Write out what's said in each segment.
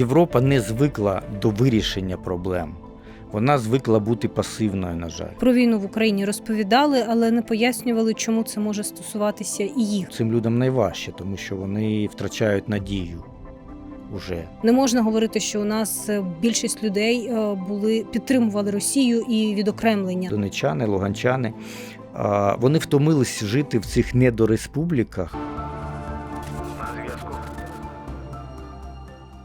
Європа не звикла до вирішення проблем. Вона звикла бути пасивною, на жаль. Про війну в Україні розповідали, але не пояснювали, чому це може стосуватися і їх. Цим людям найважче, тому що вони втрачають надію уже. Не можна говорити, що у нас е, більшість людей е, були підтримували Росію і відокремлення. Донечани, луганчани. Вони втомились жити в цих недореспубліках.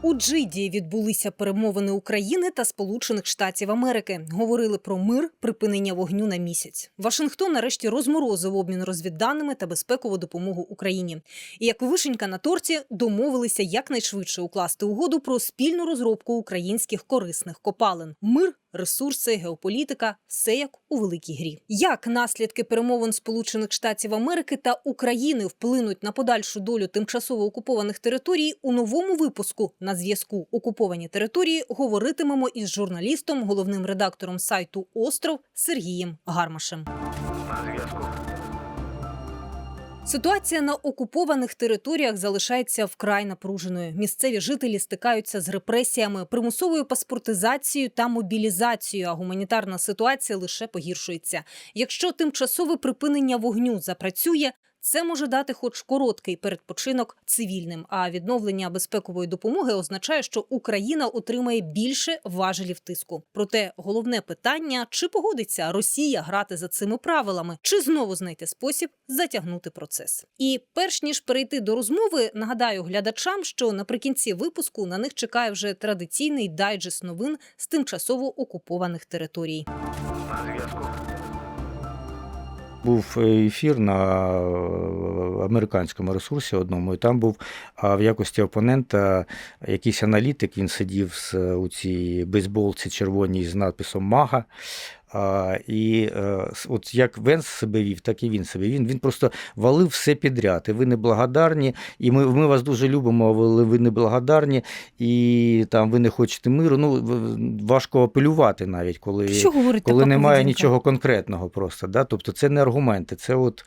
У Джиді відбулися перемовини України та Сполучених Штатів Америки. Говорили про мир, припинення вогню на місяць. Вашингтон нарешті розморозив обмін розвідданими та безпекову допомогу Україні. І як вишенька на торті домовилися якнайшвидше укласти угоду про спільну розробку українських корисних копалин. Мир, ресурси, геополітика все як у великій грі. Як наслідки перемовин Сполучених Штатів Америки та України вплинуть на подальшу долю тимчасово окупованих територій у новому випуску на зв'язку окуповані території говоритимемо із журналістом, головним редактором сайту Остров Сергієм Гармашем. Ситуація на окупованих територіях залишається вкрай напруженою. Місцеві жителі стикаються з репресіями, примусовою паспортизацією та мобілізацією. А гуманітарна ситуація лише погіршується. Якщо тимчасове припинення вогню запрацює. Це може дати хоч короткий передпочинок цивільним. А відновлення безпекової допомоги означає, що Україна отримає більше важелів тиску. Проте головне питання: чи погодиться Росія грати за цими правилами, чи знову знайти спосіб затягнути процес. І перш ніж перейти до розмови, нагадаю глядачам, що наприкінці випуску на них чекає вже традиційний дайджест новин з тимчасово окупованих територій. Був е, ефір на е, американському ресурсі одному, і там був в якості опонента якийсь аналітик. Він сидів з, у цій бейсболці червоній з надписом Мага. А, і е, от як Венс себе вів, так і він себе. Він, він просто валив все підряд. І ви неблагодарні, і ми, ми вас дуже любимо, але ви неблагодарні, і там ви не хочете миру. Ну, важко апелювати навіть, коли Що говорить коли немає поведінка? нічого конкретного просто. Да? Тобто це не аргументи. Це от,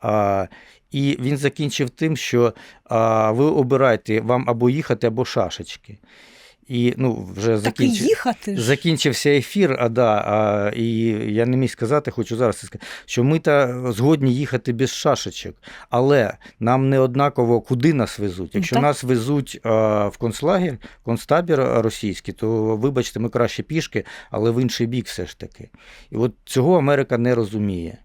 а, і він закінчив тим, що а, ви обираєте вам або їхати, або шашечки. І ну, вже Так і їхати. Закінчився ефір, а да, а, і я не міг сказати, хочу зараз це сказати, що ми та згодні їхати без шашечок, але нам не однаково, куди нас везуть. Якщо так. нас везуть а, в концлагер, концтабір російський, то вибачте, ми краще пішки, але в інший бік все ж таки. І от цього Америка не розуміє.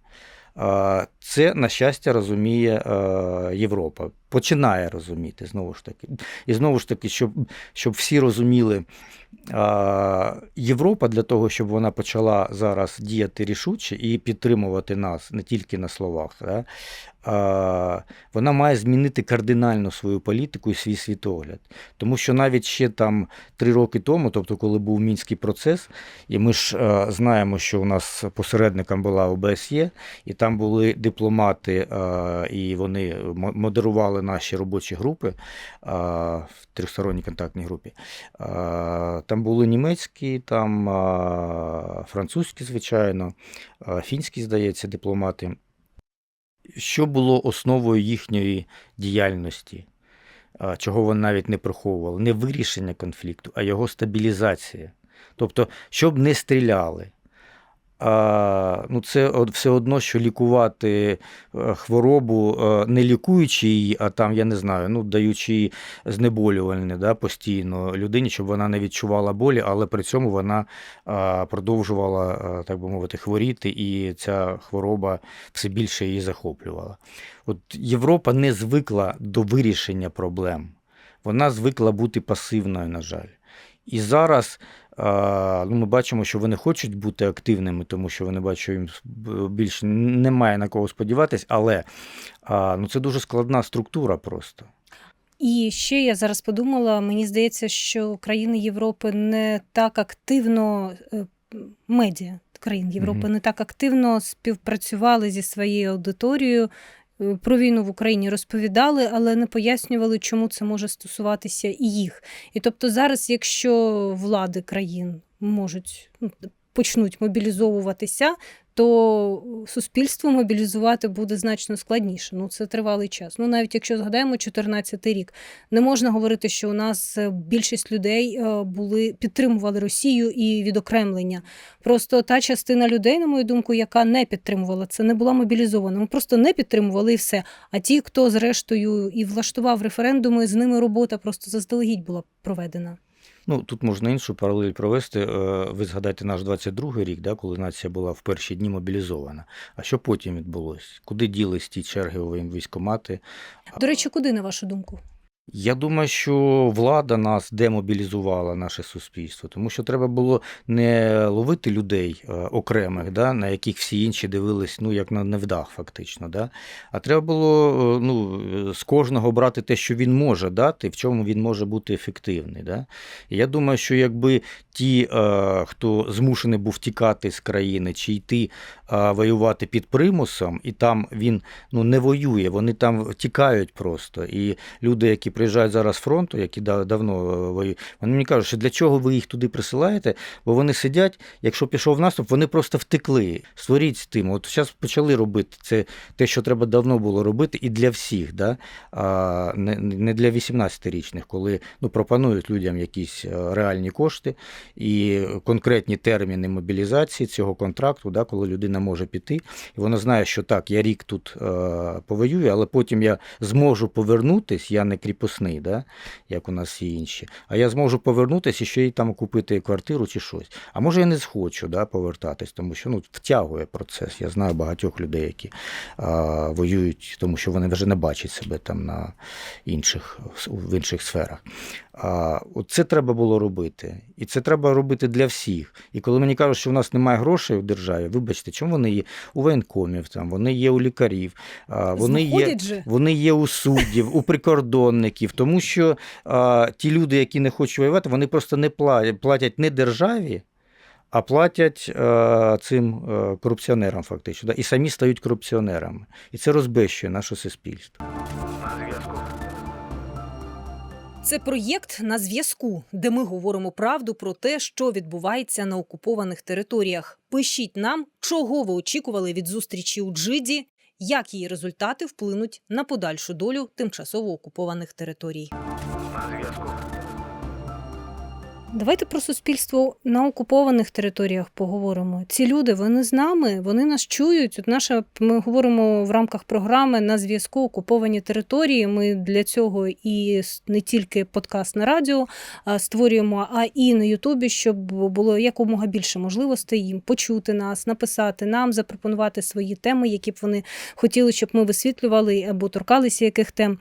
Це, на щастя, розуміє е, Європа. Починає розуміти знову ж таки. І знову ж таки, щоб, щоб всі розуміли, Європа для того, щоб вона почала зараз діяти рішуче і підтримувати нас не тільки на словах, да, вона має змінити кардинально свою політику і свій світогляд. Тому що навіть ще там три роки тому, тобто коли був мінський процес, і ми ж е, знаємо, що у нас посередником була ОБСЄ, і там були дипломати, е, і вони модерували наші робочі групи е, в трьохсторонній контактній групі. Там були німецькі, там французькі, звичайно, фінські, здається, дипломати. Що було основою їхньої діяльності? Чого вони навіть не приховували? Не вирішення конфлікту, а його стабілізація. Тобто, щоб не стріляли. Ну, це все одно, що лікувати е, хворобу, е, не лікуючи її, а там, я не знаю, ну, даючи знеболювальне да, постійно людині, щоб вона не відчувала болі, але при цьому вона продовжувала, так би мовити, хворіти, і ця хвороба все більше її захоплювала. От Європа не звикла до вирішення проблем. Вона звикла бути пасивною, на жаль. І зараз ну, ми бачимо, що вони хочуть бути активними, тому що вони бачать, що їм більше немає на кого сподіватись, але ну, це дуже складна структура просто. І ще я зараз подумала, мені здається, що країни Європи не так активно е, медіа країн Європи Мгм. не так активно співпрацювали зі своєю аудиторією. Е, Про війну в Україні розповідали, але не пояснювали, чому це може стосуватися і їх. І тобто, зараз, якщо влади країн можуть ну, почнуть мобілізовуватися, то суспільство мобілізувати буде значно складніше. Ну це тривалий час. Ну навіть якщо згадаємо 14 рік, не можна говорити, що у нас е, більшість людей е, були підтримували Росію і відокремлення. Просто та частина людей, на мою думку, яка не підтримувала це, не була мобілізована. Ми просто не підтримували і все. А ті, хто зрештою і влаштував референдуми, з ними робота просто заздалегідь була проведена. Ну, тут можна іншу паралель провести. Е, Ви згадайте наш 22-й рік, да, коли нація була в перші дні мобілізована. А що потім відбулось? Куди ділись ті черги у військомати? До речі, куди на вашу думку? Я думаю, що влада нас демобілізувала, наше суспільство, тому що треба було не ловити людей е, окремих, да, на яких всі інші дивились, ну як на невдах, фактично. Да? А треба було е, ну, е, з кожного брати те, що він може дати, в чому він може бути ефективний. Да? Я думаю, що якби ті, хто змушений був тікати з країни, чи йти воювати під примусом, і там він ну, не воює, вони там тікають просто. І люди, які приїжджають зараз з фронту, які да- давно е, воюють, вони мені кажуть, що для чого ви їх туди присилаєте, бо вони сидять, якщо пішов наступ, вони просто втекли. Створіть з тим. От зараз почали робити це те, що треба давно було робити, і для всіх, да? а, не, для 18-річних, коли ну, пропонують людям якісь е, реальні кошти і конкретні терміни мобілізації цього контракту, да, коли людина може піти, і вона знає, що так, я рік тут е, повоюю, але потім я зможу повернутись, я не кріпосний, да, як у нас всі інші, а я зможу повернутися і ще й там купити квартиру чи щось. А може я не схочу да, повертатись, тому що ну, втягує процес. Я знаю багатьох людей, які а, воюють, тому що вони вже не бачать себе там на інших, в інших сферах. А, от це треба було робити. І це треба робити для всіх. І коли мені кажуть, що в нас немає грошей в державі, вибачте, чому вони є у воєнкомів, там, вони є у лікарів, а, вони є. Же. Вони є у суддів, у прикордонників, тому що а, ті люди, які не хочуть воювати, вони просто не платять, платять не державі, а платять а, цим а, корупціонерам, фактично, да, і самі стають корупціонерами. І це розбещує наше суспільство. Це проєкт на зв'язку, де ми говоримо правду про те, що відбувається на окупованих територіях. Пишіть нам, чого ви очікували від зустрічі у Джиді, як її результати вплинуть на подальшу долю тимчасово окупованих територій. Давайте про суспільство на окупованих територіях поговоримо. Ці люди вони з нами, вони нас чують. От наша ми говоримо в рамках програми на зв'язку окуповані території. Ми для цього і не тільки подкаст на радіо створюємо, а і на Ютубі, щоб було якомога більше можливостей їм почути нас, написати нам, запропонувати свої теми, які б вони хотіли, щоб ми висвітлювали або торкалися яких тем.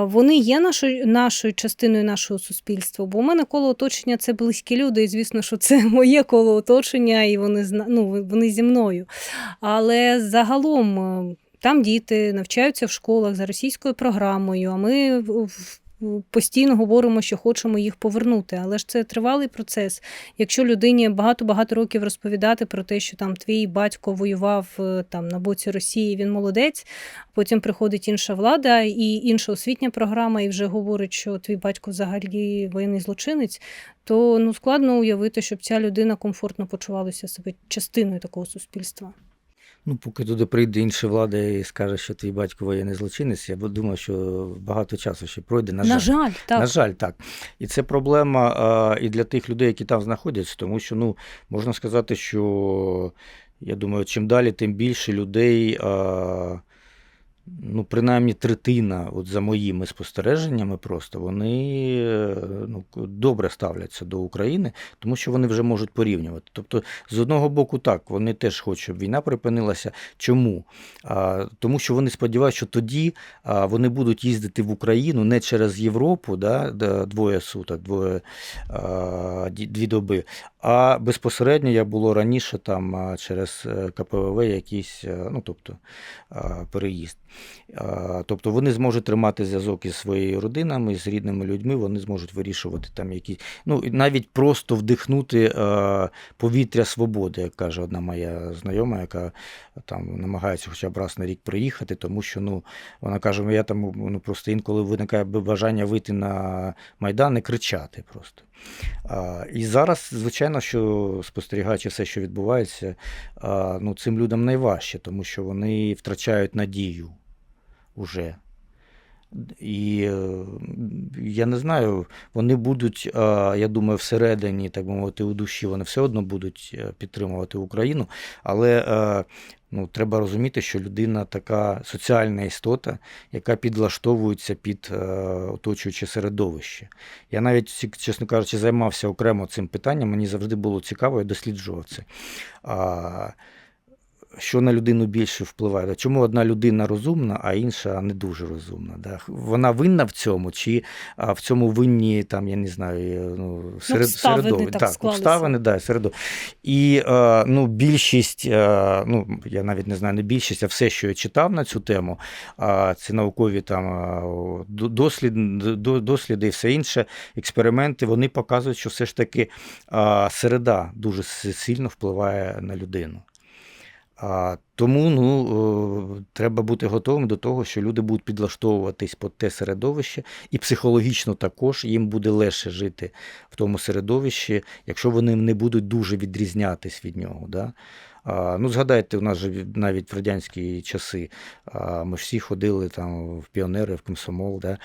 Вони є нашою, нашою частиною нашого суспільства. Бо у мене коло оточення це близькі люди, і звісно, що це моє коло оточення, і вони ну, вони зі мною. Але загалом е, там діти навчаються в школах за російською програмою, а ми в- постійно говоримо, що хочемо їх повернути. Але ж це тривалий процес. Якщо людині багато-багато років розповідати про те, що там твій батько воював е, там на боці Росії, він молодець. Потім приходить інша влада і інша освітня програма, і вже говорить, що твій батько взагалі воєнний злочинець, то ну складно уявити, щоб ця людина комфортно почувалася себе частиною такого суспільства. Ну, поки туди прийде інша влада і скаже, що твій батько воєнний злочинець, я думаю, що багато часу ще пройде. На, На жаль. жаль, так. На жаль, так. І це проблема а, і для тих людей, які там знаходяться, тому що ну, можна сказати, що я думаю, чим далі, тим більше людей, а, ну, принаймні третина, от за моїми спостереженнями, просто вони е, ну, добре ставляться до України, тому що вони вже можуть порівнювати. Тобто, з одного боку, так, вони теж хочуть, щоб війна припинилася. Чому? А, тому що вони сподіваються, що тоді а, вони будуть їздити в Україну не через Європу, да, двоє суток, двоє, а, дві доби, а безпосередньо, як було раніше, там через е, КПВВ якийсь, е, ну тобто переїзд. Тобто вони зможуть тримати зв'язок із своєю родинами, з рідними людьми, вони зможуть вирішувати там якісь, ну навіть просто вдихнути е, повітря свободи, як каже одна моя знайома, яка там намагається хоча б раз на рік приїхати, тому що ну вона каже, я там ну просто інколи виникає бажання вийти на майдан і кричати просто. І зараз, звичайно, що спостерігаючи все, що відбувається, ну, цим людям найважче, тому що вони втрачають надію уже. І е, я не знаю, вони будуть, я думаю, всередині, так би мовити, у душі, вони все одно будуть е, підтримувати Україну, але е, ну, треба розуміти, що людина така соціальна істота, яка підлаштовується під е, оточуюче середовище. Я навіть, чесно кажучи, займався окремо цим питанням, мені завжди було цікаво, я досліджував це. А, що на людину більше впливає? Чому одна людина розумна, а інша не дуже розумна? Да? Вона винна в цьому, чи в цьому винні там, я не знаю, ну, серед, обставини середовище. так так, обставини, да, середо... І е, ну, більшість, е, ну, я навіть не знаю, не більшість, а все, що я читав на цю тему, ці наукові там дослід, до- досліди і все інше, експерименти, вони показують, що все ж таки середа дуже сильно впливає на людину. А, тому ну, е, треба бути готовим до того, що люди будуть підлаштовуватись під те середовище, і психологічно також їм буде легше жити в тому середовищі, якщо вони не будуть дуже відрізнятись від нього. Да? А, ну, згадайте, у нас же навіть в радянські часи а, ми всі ходили там в піонери, в комсомол. Да?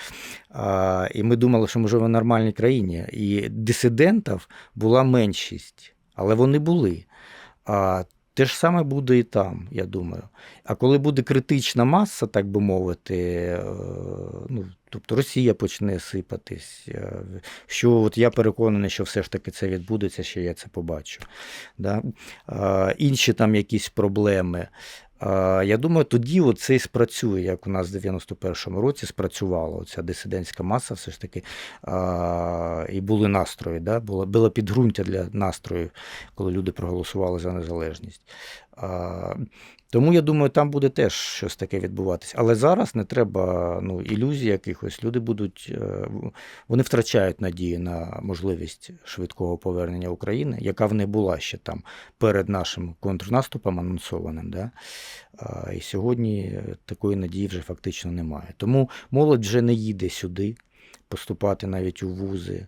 А, і ми думали, що ми живемо в нормальній країні. І дисидентів була меншість, але вони були. А, те ж саме буде і там, я думаю. А коли буде критична маса, так би мовити, е, ну, тобто Росія почне сипатись, е, що от я переконаний, що все ж таки це відбудеться, що я це побачу. Да? Інші там якісь проблеми. Я думаю, тоді це і спрацює, як у нас в 91-му році спрацювала ця дисидентська маса, все ж таки, і були настрої, да? було, було підґрунтя для настроїв, коли люди проголосували за незалежність. Тому я думаю, там буде теж щось таке відбуватись. Але зараз не треба ну, ілюзій якихось. Люди будуть, е, вони втрачають надію на можливість швидкого повернення України, яка в них була ще там перед нашим контрнаступом анонсованим. Да? І сьогодні е, такої надії вже фактично немає. Тому молодь вже не їде сюди поступати навіть у вузи.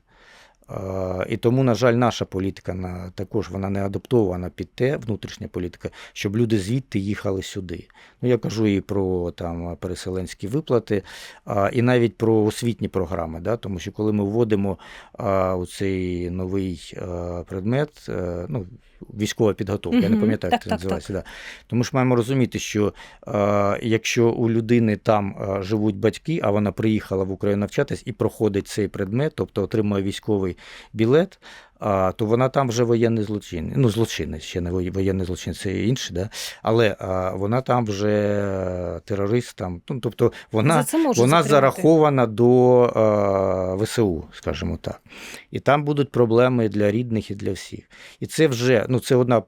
І тому, на жаль, наша політика на, також вона не адаптована під те, внутрішня політика, щоб люди звідти їхали сюди. Ну, я кажу і про там, переселенські виплати, а, і навіть про освітні програми. Да? Тому що коли ми вводимо а, цей новий а, предмет, а, ну, військова підготовка, я не пам'ятаю, як Так, це так, називається. Да. Тому ж маємо розуміти, що е, якщо у людини там е, живуть батьки, а вона приїхала в Україну навчатись і проходить цей предмет, тобто отримує військовий білет, а, то вона там вже воєнний злочинець. Ну, злочинець, ще не воє- воєнний злочинець, це інше, да? але а, вона там вже терорист. Там, ну, тобто вона, За вона затримати. зарахована до е, ВСУ, скажімо так. І там будуть проблеми для рідних і для всіх. І це вже ну, це одна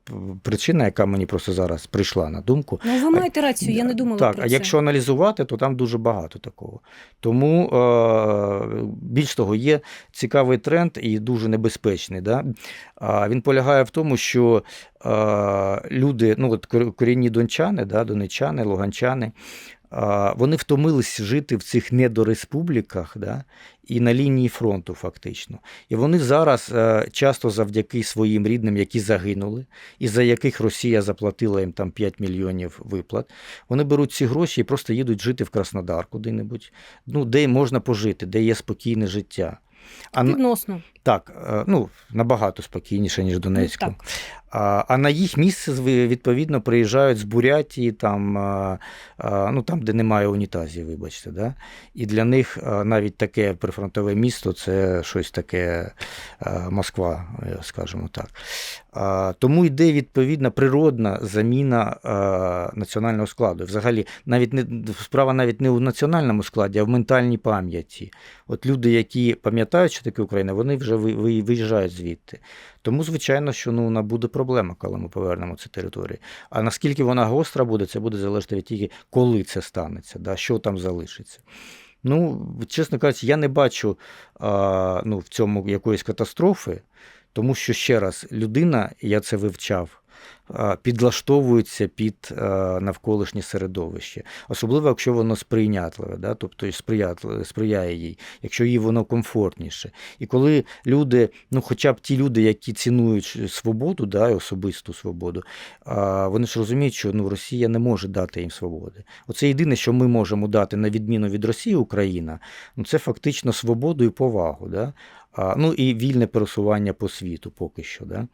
причина, яка мені просто зараз прийшла на думку. Ну, ви маєте рацію, я не думала Так, про а це. якщо аналізувати, то там дуже багато такого. Тому е, більш того, є цікавий тренд і дуже небезпечний. Да? Він полягає в тому, що люди, ну от корінні дончани, да, донечани, луганчани, вони втомились жити в цих недореспубліках да, і на лінії фронту, фактично. І вони зараз е, часто завдяки своїм рідним, які загинули, і за яких Росія заплатила їм там 5 мільйонів виплат, вони беруть ці гроші і просто їдуть жити в Краснодар куди-небудь, ну, де можна пожити, де є спокійне життя. А, Відносно. так, е, ну, набагато спокійніше, ніж Донецьку. Так. А, на їх місце відповідно приїжджають з Бурятії, там, ну, там, де немає унітазів, вибачте. Да? І для них навіть таке прифронтове місто це щось таке Москва, е, скажімо так. Тому йде відповідна природна заміна національного складу. Взагалі, навіть не справа навіть не у національному складі, а в ментальній пам'яті. От люди, які пам'ятають, що таке Україна, вони вже ви- ви- виїжджають звідти. Тому, звичайно, що ну, вона буде проблема, коли ми повернемо ці території. А наскільки вона гостра буде, це буде залежати від тільки, коли це станеться, да, що там залишиться. Ну, чесно кажучи, я не бачу а, ну, в цьому якоїсь катастрофи, тому що ще раз, людина, я це вивчав, підлаштовуються під е, навколишнє середовище, особливо якщо воно сприйнятливе, да? тобто сприятливе, сприяє їй, якщо їй воно комфортніше. І коли люди, ну хоча б ті люди, які цінують свободу, да, особисту свободу, вони ж розуміють, що ну, Росія не може дати їм свободи. Оце єдине, що ми можемо дати на відміну від Росії, Україна, ну це фактично свободу і повагу. Да? Ну і вільне пересування по світу поки що. Да?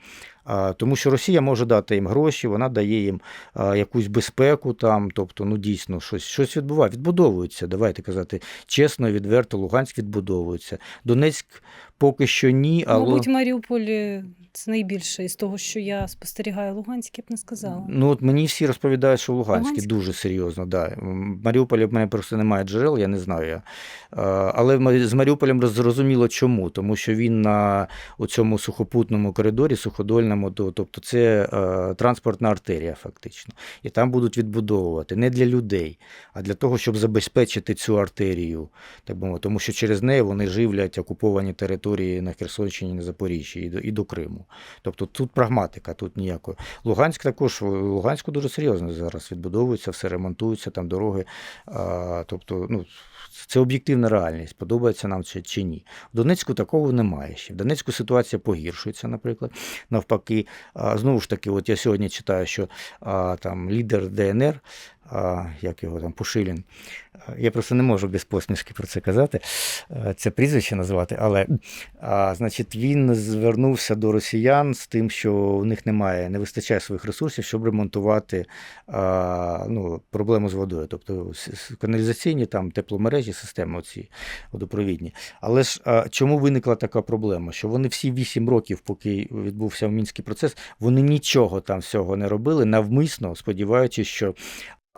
Тому що Росія може дати їм гроші, вона дає їм якусь безпеку там, тобто, ну дійсно, щось, щось відбуває, відбудовується, давайте казати чесно, відверто, Луганськ відбудовується. Донецьк поки що ні, але. Мабуть, Маріуполь це найбільше із того, що я спостерігаю. Луганськ я б не сказала. Ну, от мені всі розповідають, що Луганськ? дуже серйозно. Да. В Маріуполі в мене просто немає джерел, я не знаю. Я. Е, Але з Маріуполем зрозуміло чому. Тому що він на цьому сухопутному коридорі, суходольному, то- тобто це е, транспортна артерія, фактично. І там будуть відбудовувати не для людей, а для того, щоб забезпечити цю артерію, так би мовити, тому що через неї вони живлять окуповані території на Херсонщині, на Запоріжжі і до, і Криму. Тобто тут прагматика, тут ніякої. Луганськ також, Луганську дуже серйозно зараз відбудовується, все ремонтується, там дороги. А, тобто, ну, це об'єктивна реальність, подобається нам чи, чи ні. В Донецьку такого немає ще. В Донецьку ситуація погіршується, наприклад. Навпаки, а, знову ж таки, от я сьогодні читаю, що а, там лідер ДНР, як його там, Пушилін, я просто не можу без посмішки про це казати, це прізвище назвати, але значить, він звернувся до росіян з тим, що у них немає, не вистачає своїх ресурсів, щоб ремонтувати ну, проблему з водою, тобто каналізаційні там тепломережі, системи оці водопровідні. Але ж чому виникла така проблема? Що вони всі 8 років, поки відбувся мінський процес, вони нічого там всього не робили, навмисно сподіваючись, що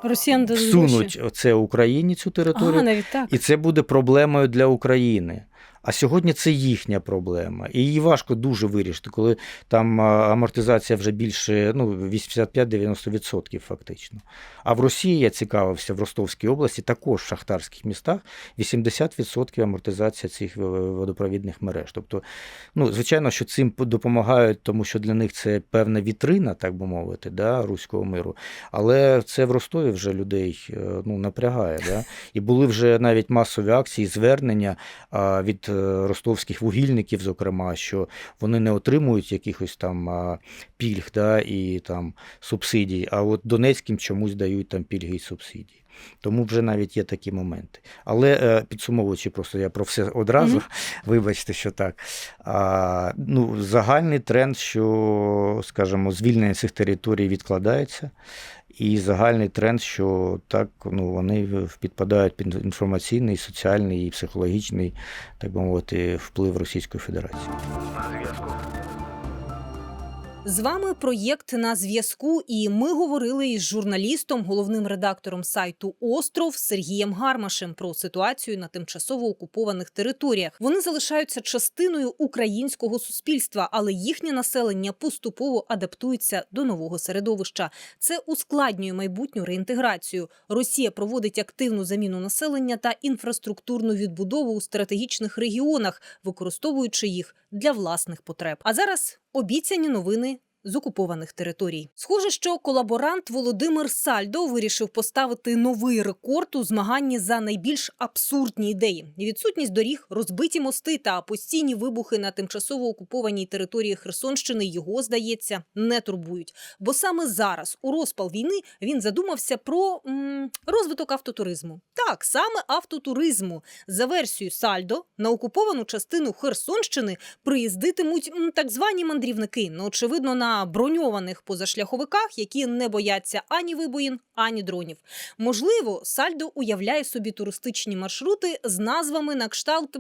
Росіян всунуть це Україні цю територію. Ага, навіть так. І це буде проблемою для України. А сьогодні це їхня проблема. І її важко дуже вирішити, коли там амортизація вже більше ну, 85-90% фактично. А в Росії я цікавився в Ростовській області, також в шахтарських містах 80% амортизація цих водопровідних мереж. Тобто, ну, звичайно, що цим допомагають, тому що для них це певна вітрина, так би мовити, да, руського миру. Але це в Ростові вже людей е, ну, напрягає. Да? І були вже навіть масові акції, звернення від е, ростовських вугільників, зокрема, що вони не отримують якихось там пільг да, і там субсидій, а от Донецьким чомусь дають там пільги і субсидії. Тому вже навіть є такі моменти. Але е, підсумовуючи, просто я про все одразу, Мгм. вибачте, що так. А, ну, загальний тренд, що, скажімо, звільнення цих територій відкладається. І загальний тренд, що так ну, вони підпадають під інформаційний, соціальний і психологічний, так би мовити, вплив Російської Федерації. З вами проєкт на зв'язку, і ми говорили із журналістом, головним редактором сайту Остров Сергієм Гармашем про ситуацію на тимчасово окупованих територіях. Вони залишаються частиною українського суспільства, але їхнє населення поступово адаптується до нового середовища. Це ускладнює майбутню реінтеграцію. Росія проводить активну заміну населення та інфраструктурну відбудову у стратегічних регіонах, використовуючи їх для власних потреб. А зараз обіцяні новини. З окупованих територій схоже, що колаборант Володимир Сальдо вирішив поставити новий рекорд у змаганні за найбільш абсурдні ідеї. Відсутність доріг, розбиті мости та постійні вибухи на тимчасово окупованій території Херсонщини його здається не турбують. Бо саме зараз, у розпал війни, він задумався про м, розвиток автотуризму. Так, саме автотуризму. За версією Сальдо на окуповану частину Херсонщини приїздитимуть так звані мандрівники. Ну, очевидно, на броньованих позашляховиках, які не бояться ані вибоїн, ані дронів. Можливо, Сальдо уявляє собі туристичні маршрути з назвами на кшталт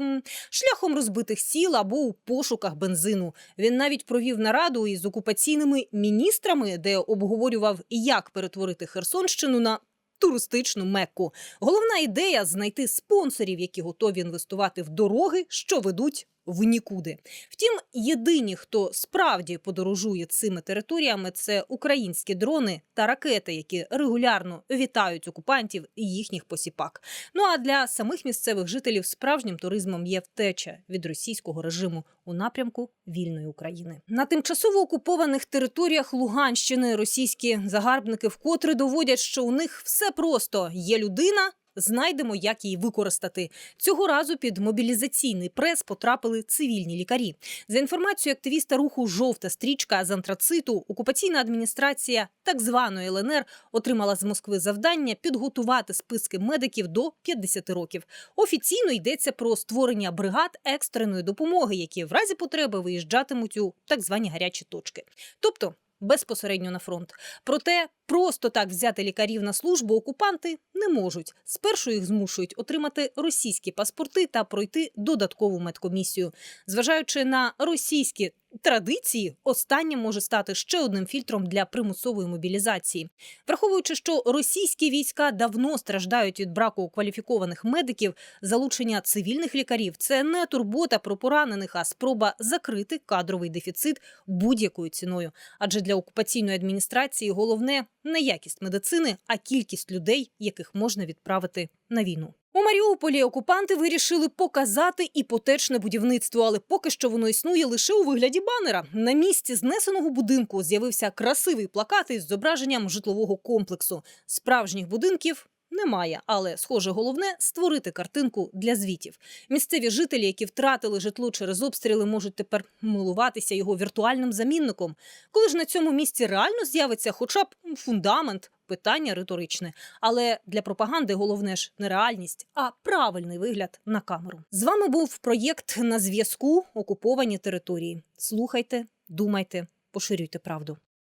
шляхом розбитих сіл або у пошуках бензину. Він навіть провів нараду із окупаційними міністрами, де обговорював, як перетворити Херсонщину на. Туристичну мекку. Головна ідея знайти спонсорів, які готові інвестувати в дороги, що ведуть в нікуди. Втім, єдині, хто справді подорожує цими територіями, це українські дрони та ракети, які регулярно вітають окупантів і їхніх посіпак. Ну а для самих місцевих жителів справжнім туризмом є втеча від російського режиму у напрямку вільної України. На тимчасово окупованих територіях Луганщини російські загарбники вкотре доводять, що у них все просто є людина. Знайдемо, як її використати. Цього разу під мобілізаційний прес потрапили цивільні лікарі. За інформацією активіста руху Жовта стрічка з антрациту, окупаційна адміністрація так званої ЛНР отримала з Москви завдання підготувати списки медиків до 50 років. Офіційно йдеться про створення бригад екстреної допомоги, які в разі потреби виїжджатимуть у так звані гарячі точки, тобто безпосередньо на фронт. Проте просто так взяти лікарів на службу окупанти не можуть. Спершу їх змушують отримати російські паспорти та пройти додаткову медкомісію. Зважаючи на російські традиції, останнє може стати ще одним фільтром для примусової мобілізації. Враховуючи, що російські війська давно страждають від браку кваліфікованих медиків, залучення цивільних лікарів це не турбота про поранених, а спроба закрити кадровий дефіцит будь-якою ціною. Адже для окупаційної адміністрації головне не якість медицини, а кількість людей, яких можна відправити на війну. У Маріуполі окупанти вирішили показати іпотечне будівництво, але поки що воно існує лише у вигляді банера. На місці знесеного будинку з'явився красивий плакат із зображенням житлового комплексу. Справжніх будинків немає, але схоже, головне створити картинку для звітів. Місцеві жителі, які втратили житло через обстріли, можуть тепер милуватися його віртуальним замінником. Коли ж на цьому місці реально з'явиться хоча б фундамент, питання риторичне. Але для пропаганди головне ж не реальність, а правильний вигляд на камеру. З вами був проєкт на зв'язку Окуповані території. Слухайте, думайте, поширюйте правду.